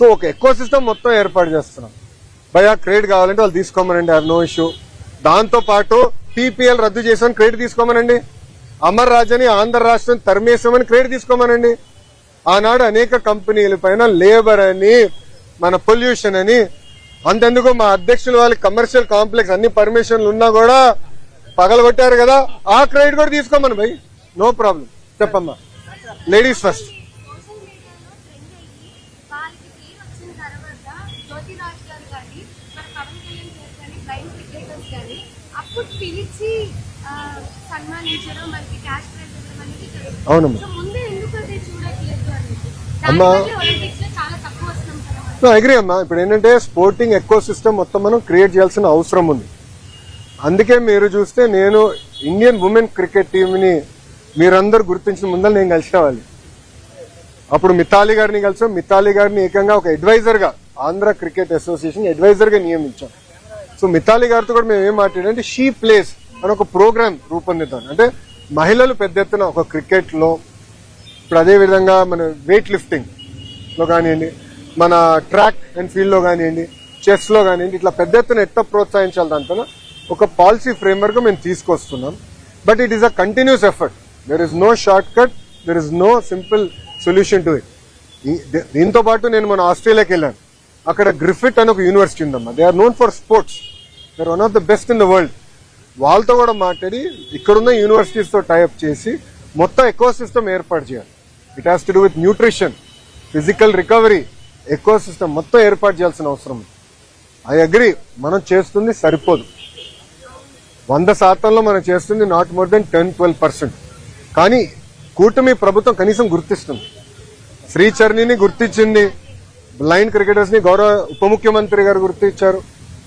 So ఒక ఎక్కువ system మొత్తం ఏర్పాటు చేస్తున్నాం. భయా క్రెడిట్ కావాలంటే వాళ్ళు తీసుకోమనండి హ్యావ్ నో ఇష్యూ దాంతో పాటు పీపీఎల్ రద్దు చేసామని క్రెడిట్ తీసుకోమనండి. అమర్ రాజని ఆంధ్ర రాష్ట్రం తరిమేసామని క్రెడిట్ తీసుకోమనండి. ఆనాడు అనేక కంపెనీల పైన లేబర్ అని మన పొల్యూషన్ అని అంతెందుకు మా అధ్యక్షులు వాళ్ళకి కమర్షియల్ కాంప్లెక్స్ అన్ని పర్మిషన్లు ఉన్నా కూడా పగలగొట్టారు కదా ఆ క్రెడిట్ కూడా తీసుకోమని భయ్. నో ప్రాబ్లం చెప్పమ్మా. లేడీస్ ఫస్ట్ సోషల్ మీడియాలో ట్రెండ్ అయ్యి వాళ్ళకి పేరు వచ్చిన తర్వాత జ్యోతిరాజ్ గారు కానీ మన పవన్ కళ్యాణ్ గారు కానీ ప్రైమ్ క్రికెటర్స్ కానీ అప్పుడు పిలిచి ఆ, సన్మానించడం మనకి క్యాష్ ప్రైజ్ ఇవ్వడం అనేది జరుగుతుంది. అవునమ్మా సో ముందే ఎందుకు అది చూడట్లేదు అనేది అమ్మా. దానివల్ల ఒలింపిక్స్లో చాలా తక్కువ వస్తున్నాం కదా మనం. అగ్రి అమ్మా. ఇప్పుడు ఏంటంటే స్పోర్టింగ్ ఎక్కువ సిస్టమ్ మొత్తం మనం క్రియేట్ చేయాల్సిన అవసరం ఉంది. అందుకే మీరు చూస్తే నేను ఇండియన్ ఉమెన్ క్రికెట్ టీంని మీరందరూ గుర్తించిన ముందర నేను కలిసిన వాళ్ళు అప్పుడు మితాలి గారిని కలిసాం. మితాలి గారిని ఏకంగా ఒక అడ్వైజర్గా ఆంధ్ర క్రికెట్ అసోసియేషన్ అడ్వైజర్గా నియమించాం. సో మితాలి గారితో కూడా మేము ఏం మాట్లాడంటే షీ ప్లేస్ అని ఒక ప్రోగ్రామ్ రూపొందిద్దాం. అంటే మహిళలు పెద్ద ఎత్తున ఒక క్రికెట్లో ఇప్పుడు అదేవిధంగా మన వెయిట్ లిఫ్టింగ్లో కానివ్వండి మన ట్రాక్ అండ్ ఫీల్డ్లో కానివ్వండి చెస్లో కానివ్వండి ఇట్లా పెద్ద ఎత్తున ఎట్లా ప్రోత్సహించాలి దాంట్లో ఒక పాలసీ ఫ్రేమ్వర్క్ మేము తీసుకొస్తున్నాం. But it is a continuous effort there is no short cut there is no simple solution to it దీంతో పాటు నేను మన ఆస్ట్రేలియాకి వెళ్ళాను. అక్కడ గ్రిఫిట్ అని ఒక యూనివర్సిటీ ఉందమ్మా. They are known for sports they one of the best in the world వాళ్ళతో కూడా మాట్లాడి ఇక్కడున్న యూనివర్సిటీస్తో టైఅప్ చేసి మొత్తం ఎకో సిస్టమ్ ఏర్పాటు చేయాలి. It has to do with nutrition physical recovery eco system మొత్తం ఏర్పాటు చేయాల్సిన అవసరం ఉంది. ఐ అగ్రి మనం చేస్తుంది సరిపోదు. వంద శాతంలో మనం చేస్తుంది not more than ten twelve percent కానీ కూటమి ప్రభుత్వం కనీసం గుర్తిస్తుంది. శ్రీచరణిని గుర్తించింది బ్లైండ్ క్రికెటర్స్ని గౌరవ ఉప ముఖ్యమంత్రి గారు గుర్తించారు.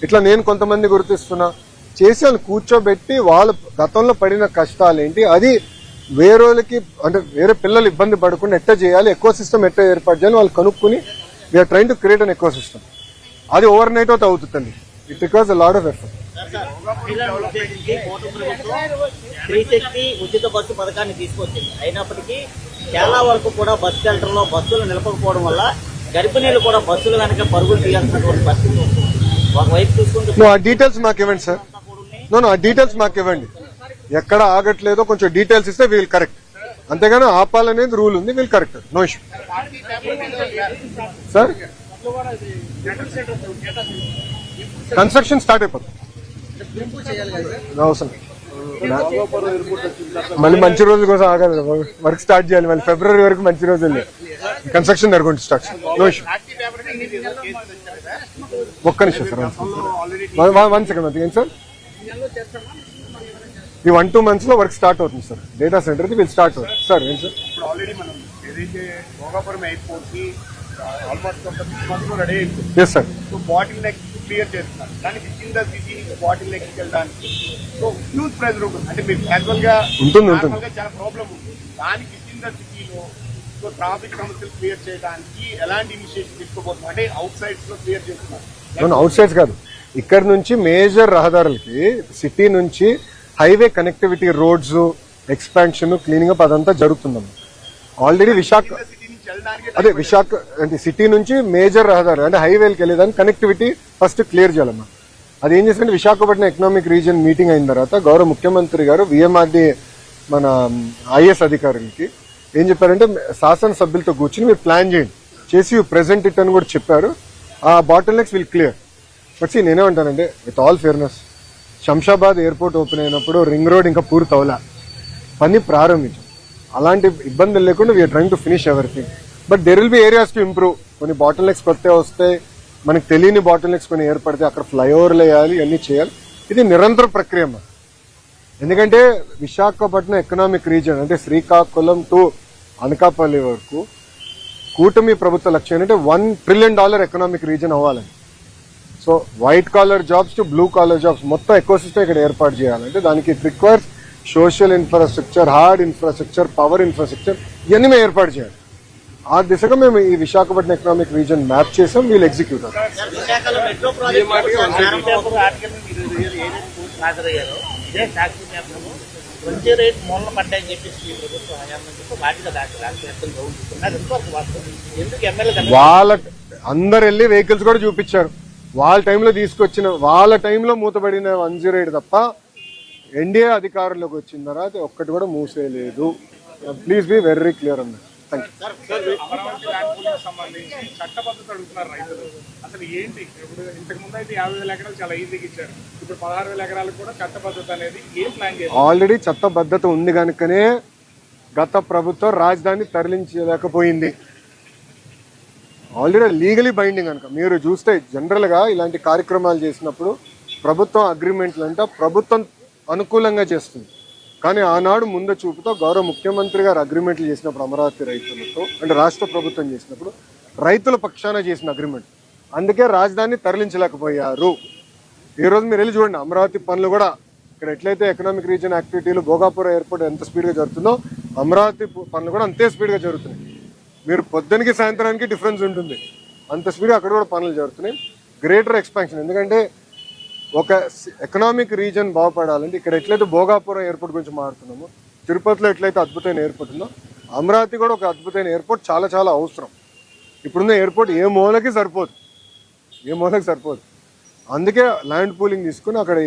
ఇట్లా నేను కొంతమంది గుర్తిస్తున్నా చేసి వాళ్ళు కూర్చోబెట్టి వాళ్ళు గతంలో పడిన కష్టాలు ఏంటి అది వేరేకి అంటే వేరే పిల్లలు ఇబ్బంది పడకుండా ఎట్ట చేయాలి ఎక్కువ సిస్టమ్ ఎట్ట ఏర్పాటు చేయాలి వాళ్ళు కనుక్కుని we're trying to create an ఎక్కువ సిస్టమ్ అది ఓవర్ నైట్ అవుతా అవుతుంది it requires a lot of effort ఉచిత బస్సు పథకాన్ని తీసుకొచ్చింది. అయినప్పటికీ చాలా వరకు కూడా బస్సు షెల్టర్లో బస్సులు నిలపకపోవడం వల్ల గర్భిణీలు కూడా బస్సులు వెనక పరుగులు తీయాల్సినటువంటి పరిస్థితి ఆ డీటెయిల్స్ మాకు ఇవ్వండి సార్ నో నో ఆ డీటెయిల్స్ మాకు ఇవ్వండి. ఎక్కడ ఆగట్లేదో కొంచెం డీటెయిల్స్ ఇస్తే వీల్ కరెక్ట్ అంతేగాని ఆపాలనేది రూల్ ఉంది we'll correct no issue sir construction start అయిపోతుంది. అవసరం మళ్ళీ మంచి రోజుల కోసం ఆగదు. వర్క్ స్టార్ట్ చేయాలి. మళ్ళీ ఫిబ్రవరి వరకు మంచి రోజులు కన్స్ట్రక్షన్ జరుగుతుంది స్టార్ట్ నో ఇష్యూ ఒక్క నిమిషం సార్ వన్ సెకండ్ అది సార్ ఈ వన్ టూ మంత్స్లో వర్క్ స్టార్ట్ అవుతుంది సార్ డేటా సెంటర్ వీళ్ళు విల్ స్టార్ట్ అవుతుంది సార్ ఏం సార్ ఆల్మోస్ట్ ఒక సిక్స్ మంత్స్లో రెడీ అయిపోయింది yes sir so bottleneck clear చేస్తున్నారు. కానీ with the city bottleneck వెళ్ళడానికి సో హ్యూజ్ ప్రెజర్ ఉంటుంది అంటే మీరు క్యాజువల్గా ఉంటుంది, చాలా ప్రాబ్లం దానికి సిటీలో సో ట్రాఫిక్ సమస్యలు క్లియర్ చేయడానికి ఎలాంటి అంటే అవుట్ సైడ్స్లో క్లియర్ చేస్తున్నారు. అవుట్ సైడ్స్ కాదు. ఇక్కడ నుంచి మేజర్ రహదారులకి సిటీ నుంచి highway connectivity roads expansion cleaning up అదంతా జరుగుతుందమ్మా. ఆల్రెడీ విశాఖ అదే విశాఖ అంటే సిటీ నుంచి మేజర్ రహదారి అంటే హైవేకి వెళ్ళేదానికి కనెక్టివిటీ ఫస్ట్ క్లియర్ చేయాలమ్మా. అది ఏం చేసిందంటే విశాఖపట్నం ఎకనామిక్ రీజియన్ మీటింగ్ అయిన తర్వాత గౌరవ ముఖ్యమంత్రి గారు విఎంఆర్డి మన ఐఎస్ అధికారులకి ఏం చెప్పారంటే శాసనసభ్యులతో కూర్చుని మీరు ప్లాన్ చేయండి. చేసి ప్రెసెంట్ ఇట్ అని కూడా చెప్పారు. ఆ bottlenecks will clear but see, నేనేమంటానంటే with all fairness Shamshabad airport open అయినప్పుడు రింగ్ రోడ్ ఇంకా పూర్తి అవలా పని ప్రారంభించాం. అలాంటి ఇబ్బందులు లేకుండా we're trying to finish everything but there will be areas to improve కొన్ని బాటిల్ నెక్స్ కొత్త వస్తాయి మనకి తెలియని బాటిల్ నెక్స్ కొన్ని ఏర్పడితే అక్కడ ఫ్లైఓవర్లు వేయాలి ఇవన్నీ చేయాలి. ఇది నిరంతర ప్రక్రియ ఎందుకంటే విశాఖపట్నం ఎకనామిక్ రీజన్ అంటే శ్రీకాకుళం టు అనకాపల్లి వరకు కూటమి ప్రభుత్వ లక్ష్యం ఏంటంటే one trillion dollar economic region అవ్వాలని. So white collar jobs to blue collar jobs మొత్తం ఎక్కువ సిస్టమ్ ఇక్కడ ఏర్పాటు చేయాలంటే దానికి it requires social infrastructure hard infrastructure power infrastructure ఇవన్నీ మేము ఏర్పాటు చేయాలి. ఆ దిశగా మేము ఈ విశాఖపట్నం ఎకనామిక్ రీజన్ మ్యాప్ చేసాం వీళ్ళు ఎగ్జిక్యూట్ వాళ్ళ అందరు వెళ్ళి వెహికల్స్ కూడా చూపించారు. వాళ్ళ టైంలో తీసుకొచ్చిన వాళ్ళ టైంలో మూతబడిన వన్ జీరో ఎయిట్ తప్ప ఎన్డీఏ అధికారంలోకి వచ్చిన తర్వాత ఒక్కటి కూడా మూసేయలేదు ప్లీజ్ బి వెరీ క్లియర్ అన్న ఆల్రెడీ చట్టబద్ధత ఉంది కనుకనే గత ప్రభుత్వం రాజధాని తరలించలేకపోయింది. ఆల్రెడీ లీగలీ బైండింగ్ కనుక. మీరు చూస్తే జనరల్గా ఇలాంటి కార్యక్రమాలు చేసినప్పుడు ప్రభుత్వం అగ్రిమెంట్లు అంటే ప్రభుత్వం అనుకూలంగా చేస్తుంది. కానీ ఆనాడు ముందు చూపుతో గౌరవ ముఖ్యమంత్రి గారు అగ్రిమెంట్లు చేసినప్పుడు అమరావతి రైతులతో అంటే రాష్ట్ర ప్రభుత్వం చేసినప్పుడు రైతుల పక్షాన చేసిన అగ్రిమెంట్. అందుకే రాజధాని తరలించలేకపోయారు. ఈ రోజు మీరు వెళ్ళి చూడండి అమరావతి పనులు కూడా ఇక్కడ ఎట్లయితే ఎకనామిక్ రీజన్ యాక్టివిటీలు భోగాపురం ఎయిర్పోర్ట్ ఎంత స్పీడ్గా జరుగుతుందో అమరావతి పనులు కూడా అంతే స్పీడ్గా జరుగుతున్నాయి. మీరు పొద్దునకి సాయంత్రానికి డిఫరెన్స్ ఉంటుంది. అంత స్పీడ్గా అక్కడ కూడా పనులు జరుగుతున్నాయి. గ్రేటర్ ఎక్స్పాన్షన్ ఎందుకంటే ఒక ఎకనామిక్ రీజన్ బాగుపడాలంటే ఇక్కడ ఎట్లయితే భోగాపురం ఎయిర్పోర్ట్ గురించి మాట్లాడుతున్నామో తిరుపతిలో ఎట్లయితే అద్భుతమైన ఎయిర్పోర్ట్ ఉందో అమరావతి కూడా ఒక అద్భుతమైన ఎయిర్పోర్ట్ చాలా చాలా అవసరం. ఇప్పుడున్న ఎయిర్పోర్ట్ ఏ మూలకి సరిపోదు. ఏ మూలకి సరిపోదు. అందుకే ల్యాండ్ పూలింగ్ తీసుకుని అక్కడ